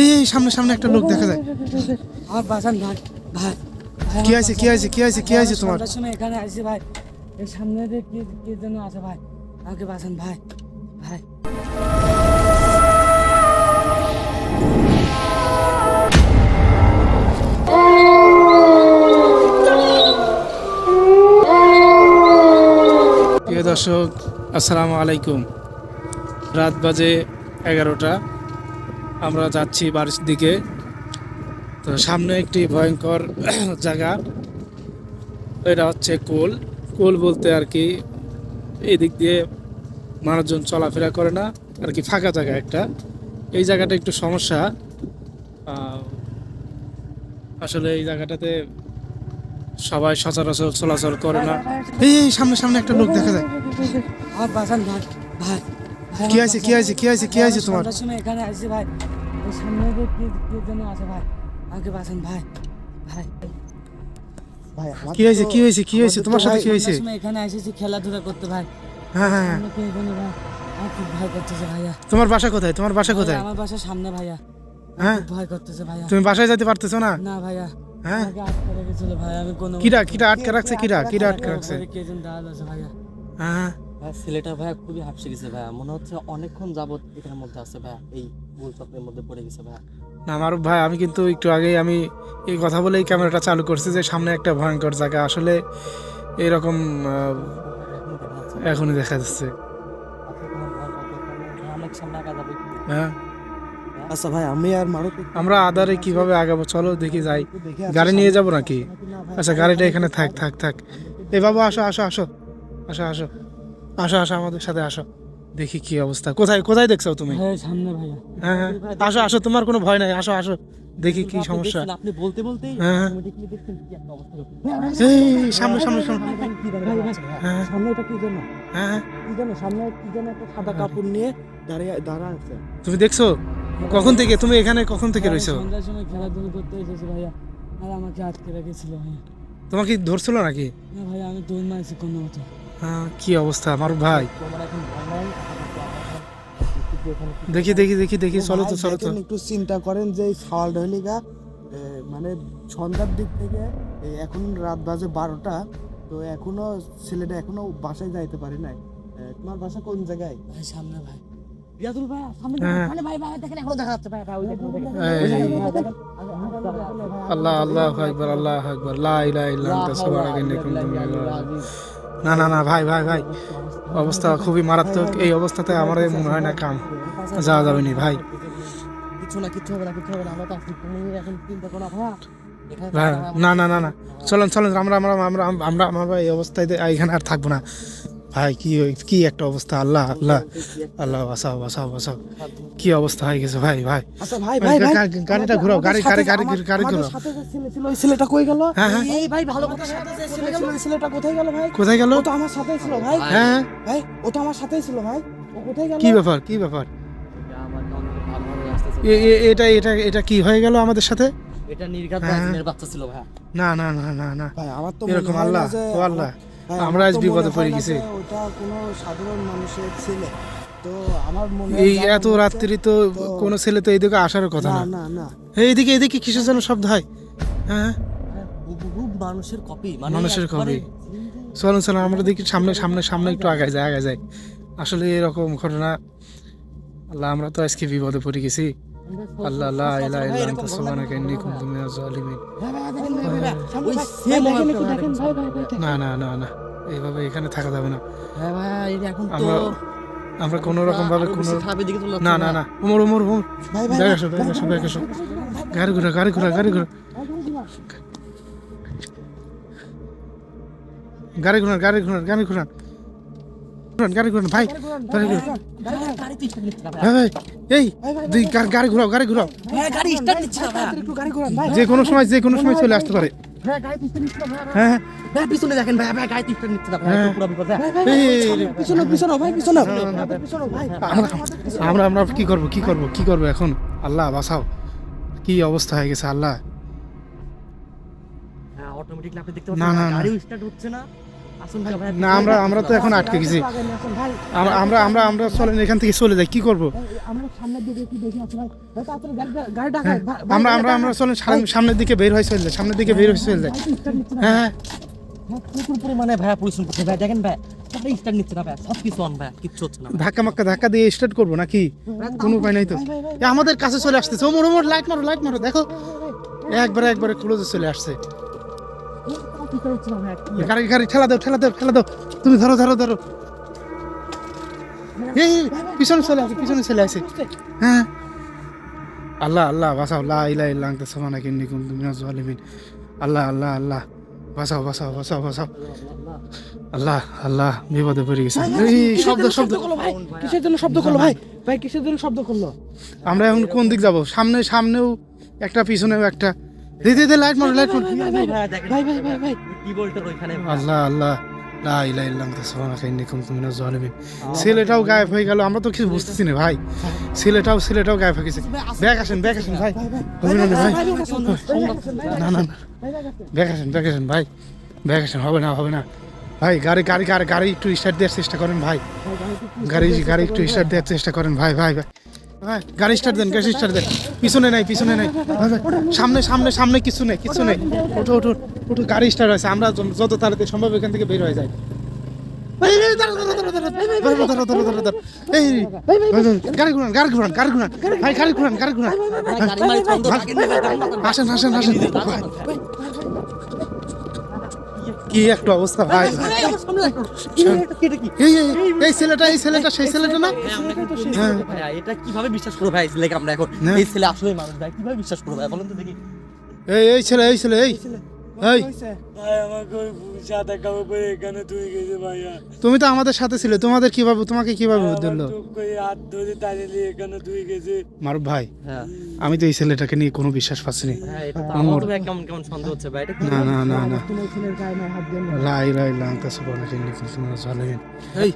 এই এই সামনে সামনে একটা লোক দেখা যায়। আমার বাসান ভাই ভাই কি আছে কি আছে কি আছে কি আছে তোমার? সময় এখানে আসছি ভাই। এই সামনে দিয়ে কি কি যেন আছে ভাই। আমাকে বাঁচান ভাই ভাই। প্রিয় দর্শক আসসালামু আলাইকুম। রাত বাজে এগারোটা। আমরা যাচ্ছি বাড়ির দিকে। তো সামনে একটি ভয়ঙ্কর জায়গা। এটা হচ্ছে কোল। কোল বলতে আর কি এই দিক দিয়ে মানুষজন চলাফেরা করে না আর কি ফাঁকা জায়গা একটা। এই জায়গাটা একটু সমস্যা। আসলে এই জায়গাটাতে সবাই সচরাচর চলাচল করে না। এই সামনে সামনে একটা লোক দেখা যায়। ভাই, কি আছে কি। আছে কি আছে কি আছে তোমার? সময় এখানে আসছি ভাই। এই সামনে কি কি যেন আছে ভাই? আমাকে বাঁচান ভাই ভাই। কি হয়েছে কি হয়েছে কি হয়েছে? তোমার সাথে কি হয়েছে? এখানে এসেছি খেলাধুলা করতে ভাই। হ্যাঁ হ্যাঁ হ্যাঁ। জানি ভয় করতেছে ভাইয়া? তোমার বাসা কোথায়? তোমার বাসা কোথায়? আমার বাসার সামনে ভাইয়া। হ্যাঁ? ভয় করতেছে ভাইয়া। তুমি বাসায় যেতে পারতেছো না? না ভাইয়া। হ্যাঁ? আমাকে আটকে রেখেছিল ভাই আমি কোনো কিরা কিরা আটকে রাখছে কিরা কিরা আটকে রাখছে? কে যেন দাঁড়াল আছে ভাইয়া। হ্যাঁ। ভাই ছেলেটা ভাইয়া খুবই হাঁপসে গেছে ভাইয়া। মনে হচ্ছে অনেকক্ষণ যাবত এটার মধ্যে আছে ভাইয়া এই গোল চক্রের মধ্যে পড়ে গেছে ভাইয়া। না মারুফ ভাই আমি কিন্তু একটু আগেই আমি এই কথা বলেই ক্যামেরাটা চালু করছি যে সামনে একটা ভয়ঙ্কর জায়গা। আসলে এরকম এখনই দেখা যাচ্ছে। হ্যাঁ? আচ্ছা ভাই আমি আর মারুফ আমরা আদারে কীভাবে আগাবো? চলো দেখি যাই। গাড়ি নিয়ে যাব নাকি? আচ্ছা গাড়িটা এখানে থাক থাক থাক। এ বাবু আসো আসো আসো। আসো আসো। আসো আসো আমাদের সাথে আসো। দেখি কি অবস্থা। কোথায় কোথায় দেখছ তুমি? সামনে ভাইয়া। হ্যাঁ হ্যাঁ। আসো আসো তোমার কোনো ভয় নাই। আসো আসো। দেখি কি সমস্যা। আপনি বলতে বলতেই হ্যাঁ হ্যাঁ। সামনে সামনে সামনে। হ্যাঁ সামনে এটা কি জানো? হ্যাঁ হ্যাঁ। কি জানো? সামনে কি জানো একটা সাদা কাপড় নিয়ে দাঁড়িয়ে দাঁড়া আছে। তুমি দেখছ? কখন থেকে? তুমি এখানে কখন থেকে রইছো সন্ধ্যার সময় খেলাধুলা করতে এসেছি ভাইয়া। আর আমাকে আটকে রেখেছিল ভাইয়া। তোমাকে ধরছিল নাকি? না ভাইয়া আমি দৌড় মারছি কোনো মতো। হ্যাঁ, কি অবস্থা? আমার ভাই। দেখি দেখি দেখি দেখি। চলো তো চলো তো। একটু চিন্তা করেন যে সাওয়াল ডহলিগা মানে সন্ধ্যার দিক থেকে এখন রাত বাজে বারোটা তো এখনও ছেলেটা এখনও বাসায় যাইতে পারে নাই। তোমার বাসা কোন জায়গায়? ভাই সামনে ভাই। সামনে হ্যাঁ। মানে ভাই ভাই দেখেন এখনও দেখা যাচ্ছে ভাই ভাই ওই দেখেন, ওই দেখেন। এই, আল্লাহ আল্লাহ আকবার আল্লাহ আকবার। লা ইলাহা ইল্লা আনতা সুবহানাকা ইন্নী কুনতু মিনাল জালিমিন। না না না ভাই ভাই ভাই অবস্থা খুবই মারাত্মক। এই অবস্থাতে আমার মনে হয় না কাম। যাওয়া যাবে নি ভাই। কিছু না কিছু হবে না কিছু হবে না আমরা তো এখন চিন্তা করো না না না না না। চলেন চলেন আমরা আমরা আমরা আমরা আমরা এই অবস্থায় এখানে আর থাকব না। ভাই কি কি একটা অবস্থা? আল্লাহ আল্লাহ আল্লাহ বাঁচাও বাঁচাও বাঁচাও। কি অবস্থা হয়ে গেছে ভাই ভাই? আচ্ছা ভাই ভাই, ভাই ভাই গাড়িটা ঘুরাও, গাড়ি- গাড়ি- গাড়ি- গাড়ি ঘুরাও। সাথে যে ছেলে ছিল ওই ছেলেটা কই গেল? হ্যাঁ হ্যাঁ। এই ভাই ভালো কথা সাথে যে ছেলে ছিল ওই ছেলেটা কোথায় গেল ভাই? কোথায় গেল? ও তো আমার সাথেই ছিল ভাই। হ্যাঁ। ভাই ও তো আমার সাথেই ছিল ভাই। ও কোথায় গেল? কি ব্যাপার কি ব্যাপার? এটা এটা এটা কি হয়ে গেল আমাদের সাথে? এটা নির্ঘাত হ্যাঁ। বাচ্চা ছিল ভাইয়া না না না না না। ভাই আমার তো এরকম আল্লাহ ও আল্লাহ। ভাই, আমরা আজ বিপদে পড়ে গেছি। ওটা কোনো সাধারণ মানুষের ছেলে। তো আমার মনে এই এত রাত্রি তো কোনো ছেলে তো এইদিকে আসার কথা না না। না না। এইদিকে এইদিকে কিসের জন্য শব্দ হয়? হ্যাঁ? মানুষের কপি মানে মানুষের copy। চলুন চলুন আমরা দেখি সামনে সামনে সামনে একটু আগায় যায় আগায় যায়। আসলে এরকম ঘটনা আল্লাহ আমরা তো আজকে বিপদে পড়ে গেছি। আল্লাহ লা ইলাহা ইল্লা আনতা, সুবহানাকা ইন্নী কুনতু মিনাজ জালিমিন ভাই ভাই ভাই না না না না, এইভাবে এখানে থাকা যাবে না। তো আমরা কোনো রকম ভাবে কোনো না না না, উমর ভাই ভাই ব্যাগ আসো ব্যাগ আসো ব্যাগ আসো। গাড়ি ঘোরা গাড়ি ঘোরা গাড়ি ঘোরা গাড়ি ঘোরান গাড়ি ঘোরান গাড়ি ঘোরান ঘোরান গাড়ি ঘোরান ভাই। গাড়ি ঘোরান। গাড়ি। ভাই এই দুই ঘোরাও গাড়ি ঘোরাও। ভাই যে কোনো সময় যে কোনো সময় চলে আসতে পারে। হ্যাঁ হ্যাঁ পিছনে দেখেন গাড়ি নিচ্ছে না হ্যাঁ। বিপদ, পিছনে পিছনে ভাই পিছনে। আমরা আমরা কি করব কি করব কি করব এখন? আল্লাহ বাঁচাও। কি অবস্থা হয়ে গেছে আল্লাহ। হ্যাঁ, automatically আপনি দেখতে না, পাচ্ছেন। গাড়িও হচ্ছে না। না আমরা আমরা তো এখন আটকে গেছি। আমরা আমরা আমরা চলেন এখান থেকে চলে যাই কি করব? আমরা আমরা আমরা চলেন সামনের দিকে বের হয়ে চলে সামনের দিকে বের হয়ে চলে যাই। হ্যাঁ, হ্যাঁ। ধাক্কা দিয়ে স্টার্ট করব নাকি? কোনো উপায় নাই তো। আমাদের কাছে চলে আসতেছে। লাইট মারো লাইট মারো দেখো। একবারে একবারে ক্লোজে চলে আসছে। গাড়ি গাড়ি ঠেলা দাও ঠেলা দাও ঠেলা দাও। তুমি ধরো ধরো ধরো। এই এই, পিছনে চলে আসে পিছনে চলে আসে। হ্যাঁ। আল্লাহ আল্লাহ বাসাও লা ইলাহা ইল্লা আনতা সুবহানাকা ইন্নী কুনতু মিনাজ জালিমিন আল্লাহ আল্লাহ আল্লাহ। বাসাও বাসাও বাসাও বাসাও আল্লাহ আল্লাহ বিপদে পড়ে গেছে। এই শব্দ। শব্দ করল ভাই? কিসের জন্য শব্দ করল ভাই? ভাই কিসের জন্য শব্দ করল? আমরা এখন কোন দিক যাব? সামনে সামনেও একটা পিছনেও একটা। দে দে দে লাইট মারো লাইট মারো। ভাই, ভাই, ভাই ভাই কি বলতো ওইখানে? আল্লাহ আল্লাহ। লা ইলাহা ইল্লা আনতা সুবহানাকা ইন্নী কুনতু মিনাজ জালিমিন ছেলেটাও গায়েব হয়ে গেল আমরা তো কিছু বুঝতেছি না ভাই। ছেলেটাও ছেলেটাও গায়েব হয়ে গেছে। ব্যাগ আসেন ব্যাগ আসেন ভাই। হবে ভাই। না না না। ব্যাগ আসেন ব্যাগ আসেন ভাই। ব্যাগ আসেন হবে না হবে না। ভাই গাড়ি গাড়ি গাড়ি গাড়ি একটু স্টার্ট দেওয়ার চেষ্টা করেন ভাই। গাড়ি গাড়ি একটু স্টার্ট দেওয়ার চেষ্টা করেন ভাই ভাই ভাই। গাড়ি স্টার্ট দেন গাড়ি স্টার্ট দেন পিছনে নাই পিছনে নাই সামনে সামনে সামনে কিছু নেই কিছু নেই ওঠো ওঠো ওঠো গাড়ি স্টার্ট হয়েছে আমরা যত তাড়াতাড়ি সম্ভব এখান থেকে বের হয়ে যাই গাড়ি ঘুরান গাড়ি আসেন আসেন আসেন কি একটা অবস্থা ভাই? এই ছেলেটা এই ছেলেটা সেই ছেলেটা না? হ্যাঁ। এটা কীভাবে বিশ্বাস করব ভাই? ছেলেকে আমরা এখন। এই ছেলে আসলে মানুষ ভাই। কীভাবে বিশ্বাস করব ভাই? বলেন তো দেখি। এই এই ছেলে এই ছেলে এই। এই তুমি তো আমাদের সাথে ছিলে তোমাদের কীভাবে তোমাকে কীভাবে ধরলো মারুফ ভাই আমি তো এই ছেলেটাকে নিয়ে কোনো বিশ্বাস পাচ্ছি না না না না না লাই লাই লাঙ্কা সুপার এই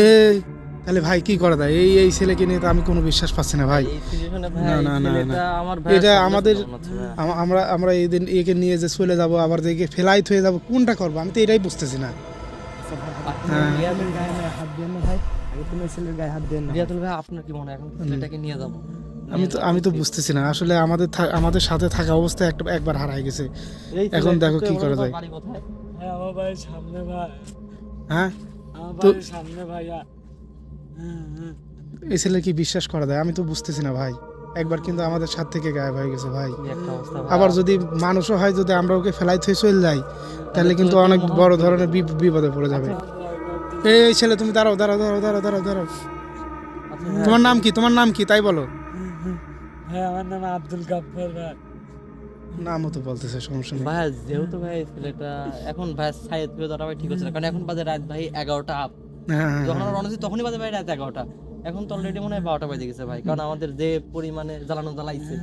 এই তাহলে ভাই কি করা যায়? এই এই ছেলেকে নিয়ে তো আমি কোনো বিশ্বাস পাচ্ছি না ভাই। না না না এটা আমাদের আমরা আমরা এই দিন একে নিয়ে যে চলে যাব আবার যে ফেলাইত হয়ে যাব কোনটা করব? আমি তো এটাই বুঝতেছি না। হ্যাঁ। আমি তো আমি তো বুঝতেছি না। আসলে আমাদের আমাদের সাথে থাকা অবস্থায় একটা একবার হারাই গেছে। এখন দেখো কি করা যায়। হ্যাঁ, হ্যাঁ? তো সামনে ভাইয়া। এই ছেলে কি বিশ্বাস করা যায় আমি তো বুঝতেছি না ভাই। একবার কিন্তু আমাদের সাথ থেকে গায়েব হয়ে গেছে ভাই। আবার যদি মানুষও হয় যদি আমরা ওকে ফেলাই থয়ে চলে যাই তাহলে কিন্তু অনেক বড় ধরনের বিপদে পড়ে যাবে। এই ছেলে তুমি দাঁড়াও দাঁড়াও দাঁড়াও দাঁড়াও দাঁড়াও দাঁড়াও। আচ্ছা তোমার নাম কি? তোমার নাম কি? তাই বলো। ভাই আমার নাম আব্দুল গাফফার ভাই। নামও তো বলতেছে সমস্যা নেই। ভাই যেহেতু ভাই ছেলেটা এখন ভাই হয়ে ভাই ঠিক হচ্ছে না? কারণ এখন বাজে রাত ভাই এগারোটা আপ হ্যাঁ হ্যাঁ, যখন হ্যাঁ। আমরা রওনা তখনই বাজে ভাই রাত এগারোটা। এখন তো অলরেডি মনে হয় বারোটা বাজে গেছে ভাই কারণ আমাদের যে পরিমাণে জ্বালানো জ্বালাইছে।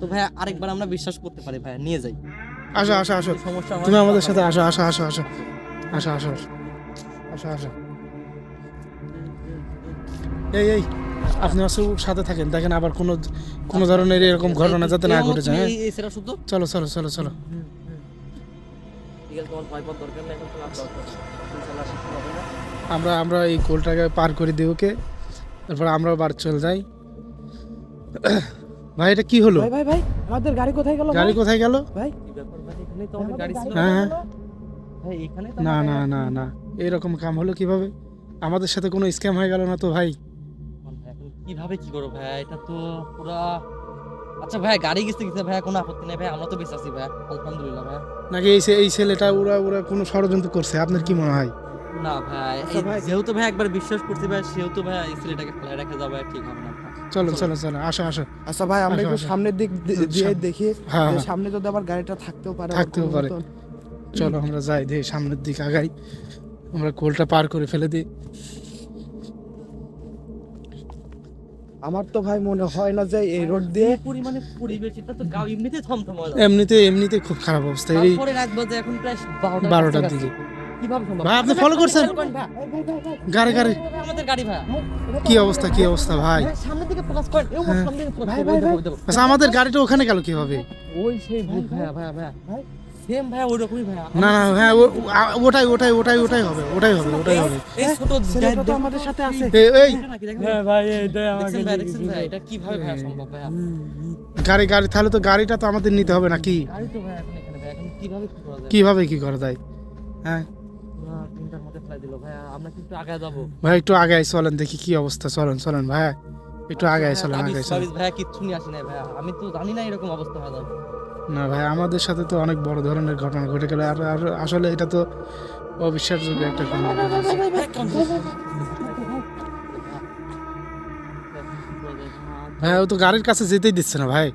তো ভাই আরেকবার আমরা বিশ্বাস করতে পারি ভাই নিয়ে যাই। আসো আসো আসো। সমস্যা তুমি আমাদের সাথে আসো আসো আসো আসো। আসো আসো আসো। আসো এই এই আপনি আসো সাথে থাকেন। দেখেন আবার কোনো কোনো ধরনের এরকম ঘটনা যাতে না ঘটে যায় হ্যাঁ? চলো চলো চলো চলো। তোমার ভয় দরকার নেই এখন তোমার আমরা আমরা এই গোলটাকে পার করে দিই ওকে। তারপর আমরাও বার চলে যাই। ভাই এটা কি হলো? ভাই ভাই ভাই আমাদের গাড়ি কোথায় গেল গাড়ি কোথায় গেল? ভাই? হ্যাঁ হ্যাঁ। ভাই এখানে তো না না না না। এরকম কাম হলো কীভাবে? আমাদের সাথে কোনো স্ক্যাম হয়ে গেল না তো ভাই? কীভাবে কি করব ভাই? এটা তো পুরা আচ্ছা ভাই গাড়ি গেছে গেছে ভাই কোনো আপত্তি নেই ভাই আমরা তো বেঁচে আছি ভাই আলহামদুলিল্লাহ ভাই। নাকি এই এই ছেলেটা ওরা ওরা কোনো ষড়যন্ত্র করছে? আপনার কি মনে হয়? না ভাই আচ্ছা ভাই। যেহেতু ভাই একবার বিশ্বাস করছি ভাই সেহেতু ভাই এই ছেলেটাকে ফেলে রেখে যাবে ঠিক হবে না চলো চলো। চলো আসো আসো। আচ্ছা ভাই আমরা একটু সামনের দিক দিয়ে দেখি হ্যাঁ, হ্যাঁ। সামনে যদি আবার গাড়িটা থাকতেও পারে থাকতেও পারে। চলো আমরা যাই দিয়ে সামনের দিকে আগাই। আমরা কোলটা পার করে ফেলে দিই। আমার তো ভাই মনে হয় না যে এই রোড দিয়ে পরিমাণে পরিবেশ এটা তো গাও এমনিতে থমথম এমনিতে এমনিতে খুব খারাপ অবস্থা। এই তারপরে রাত বাজে এখন প্রায় বারোটা বারোটার দিকে। কীভাবে সম্ভব ভাই, আপনি follow করছেন? গাড়ি গাড়ি। আমাদের গাড়ি ভাই। কি অবস্থা কি অবস্থা ভাই? ভাই, সামনের দিকে ফোকাস করেন এও হ্যাঁ। আচ্ছা আমাদের গাড়িটা ওখানে গেল কীভাবে? ওই সেই ভূত ভাই ভাই ভাই। সেম ভাইয়া ওইরকমই ভাইয়া না না হ্যাঁ ওটাই ওটাই ওটাই ওটাই হবে ওটাই হবে ওটাই হবে। এই ছোট ছেলেটা আমাদের সাথে আছে। এই হ্যাঁ ভাই এইটাই আমাকে দেখছেন ভাইয়া দেখছেন লিখেছিল। ভাইয়া এটা কীভাবে ভাইয়া সম্ভব ভাইয়া গাড়ি গাড়ি তাহলে তো গাড়িটা তো আমাদের নিতে হবে নাকি গাড়ি তো ভাইয়া এখন এখানে ভাইয়া এখন কীভাবে কি করা যায়? কীভাবে কি করা যায়? হ্যাঁ? পুরা তিনটার মধ্যে ফেলাই দিল ভাইয়া আমরা কিন্তু আগে যাব ভাই একটু আগে চলেন দেখি কি অবস্থা চলেন চলেন ভাই একটু আগে চলেন আগে চলেন ভাইয়া কিচ্ছু নিয়ে আসি নাই ভাইয়া আমি তো জানি না এরকম অবস্থা হয়ে যাবে না ভাই আমাদের সাথে তো অনেক বড় ধরনের ঘটনা ঘটে গেল আর আর আসলে এটা তো অবিশ্বাসযোগ্য একটা ঘটনা ভাই ও তো গাড়ির কাছে যেতেই দিচ্ছে না ভাই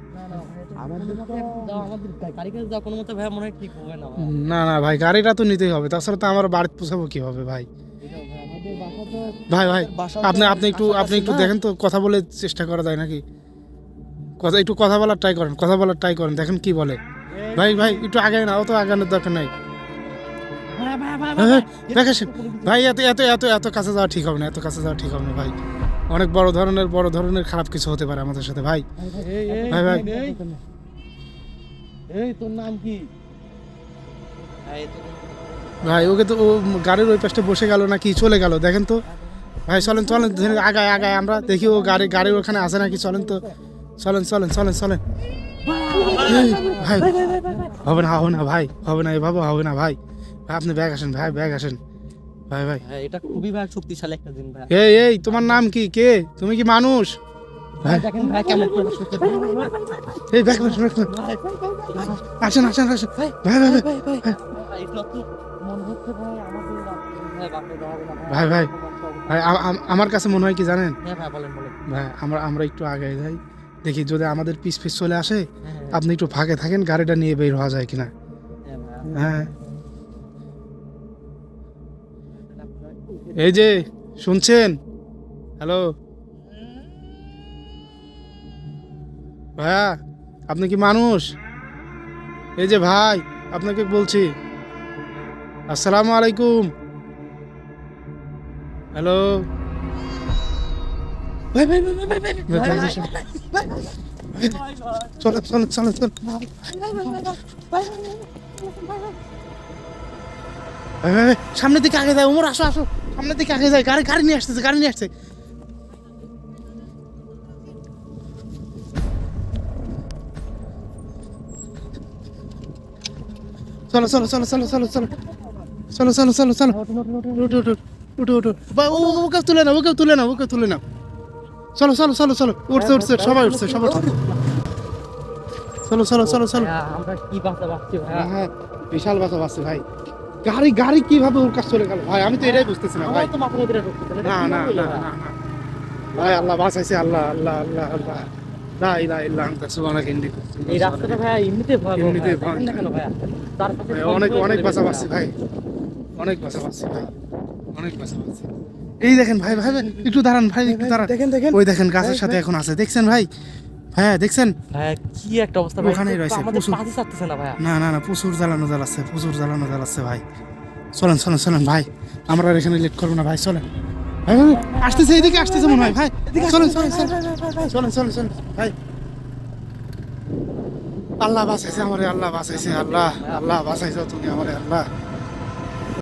না না ভাই গাড়িটা তো নিতেই হবে। তাছাড়া তো আমার বাড়িতে পৌঁছাবো কীভাবে ভাই? তো ভাই ভাই আপনি আপনি একটু আপনি একটু দেখেন তো কথা বলে চেষ্টা করা যায় নাকি? কথা একটু কথা বলার ট্রাই করেন কথা বলার ট্রাই করেন দেখেন কি বলে। ভাই ভাই একটু আগে না অত আগানোর দরকার নাই। ভাই এত এত এত এত কাছে যাওয়া ঠিক হবে না এত কাছে যাওয়া ঠিক হবে না ভাই। অনেক বড় ধরনের বড় ধরনের খারাপ কিছু হতে পারে আমাদের সাথে ভাই। ভাই, ভাই। এই, তোর নাম কি? ভাই, ওকে তো ও গাড়ির ওই পাশটা বসে গেল নাকি চলে গেল দেখেন তো। ভাই চলেন চলেন আগায় আগায় আমরা দেখি ও গাড়ি গাড়ির ওখানে আছে নাকি চলেন তো। চলেন চলেন চলেন চলেন। ভাই হবে না হবে না ভাই হবে না এভাবে হবে না ভাই। ভাই আপনি ব্যাগ আসেন ভাই ব্যাগ আসেন। ভাই। ভাই এটা খুবই ভাই শক্তিশালী একটা দিন ভাই। এই এই তোমার নাম কি? কে? তুমি কি মানুষ? দেখেন ভাই কেমন। এই আসেন আসেন আসেন। ভাই ভাই ভাই ভাই ভাই, ভাই ভাই। ভাই। আমার কাছে মনে হয় কি জানেন? হ্যাঁ ভাই আমরা আমরা একটু আগে যাই। দেখি যদি আমাদের পিস পিস চলে আসে হ্যাঁ হ্যাঁ, আপনি একটু ফাঁকে থাকেন গাড়িটা নিয়ে বের হওয়া যায় কিনা। হ্যাঁ। এই যে শুনছেন? হ্যালো? ভাইয়া আপনি কি মানুষ এই যে ভাই আপনাকে বলছি আসসালামু আলাইকুম হ্যালো ভাই ভাই ভাই ভাই সামনের দিকে আগে যায় ওমর আসো আসো সামনের দিকে আগে যায় গাড়ি গাড়ি নিয়ে আসতেছে গাড়ি নিয়ে আসছে চলো চলো চলো চলো চলো চলো চলো চলো চলো চলো উঠো উঠো উঠো উঠো বা, ও ওকে তুলে না ওকে তুলে না ওকে তুলে না চলো চলো চলো চলো উঠছে উঠছে সবাই উঠছে সবাই উঠছে চলো চলো চলো চলো আমরা কি বাঁচা বাঁচছি ভাই হ্যাঁ হ্যাঁ বিশাল বাসা বাসছে ভাই গাড়ি গাড়ি কীভাবে ওর কাছে চলে গেল ভাই আমি তো এটাই বুঝতেছি না ভাই না না না। ভাই আল্লাহ বাঁচাইছে আল্লাহ আল্লাহ আল্লাহ আল্লাহ লা ইলাহা ইল্লা আনতা সুবহানাকা ইন্নী কুনতু এই রাস্তাটা ভাই এমনিতে এমনিতে ভাই। দেখেন না কেন ভাইয়া? তার সাথে অনেক অনেক বাসা ভাই। অনেক বাসা ভাই। অনেক বাসা এই দেখেন ভাই ভাই ভাই, একটু দাঁড়ান ভাই একটু দাঁড়ান। দেখেন দেখেন। ওই দেখেন গাছের সাথে এখন আছে দেখছেন ভাই? হ্যাঁ দেখছেন? ভাইয়া কি একটা অবস্থা ভাই? ওখানেই রয়েছে, প্রচুর। না ভাইয়া। না না না প্রচুর জ্বালানো জ্বালাচ্ছে প্রচুর জ্বালানো জ্বালাচ্ছে ভাই। চলেন চলেন চলেন ভাই। আমরা আর এখানে লেট করব না ভাই চলেন। ভাই ভাই, আসতেছে, এদিকে আসতেছে মনে হয়। ভাই চলেন চলেন চলেন চলেন চলেন, ভাই। আল্লাহ বাঁচাইছে আমার, আল্লাহ বাঁচাইছে, আল্লাহ আল্লাহ বাঁচাইছে তুমি আমার, আল্লাহ।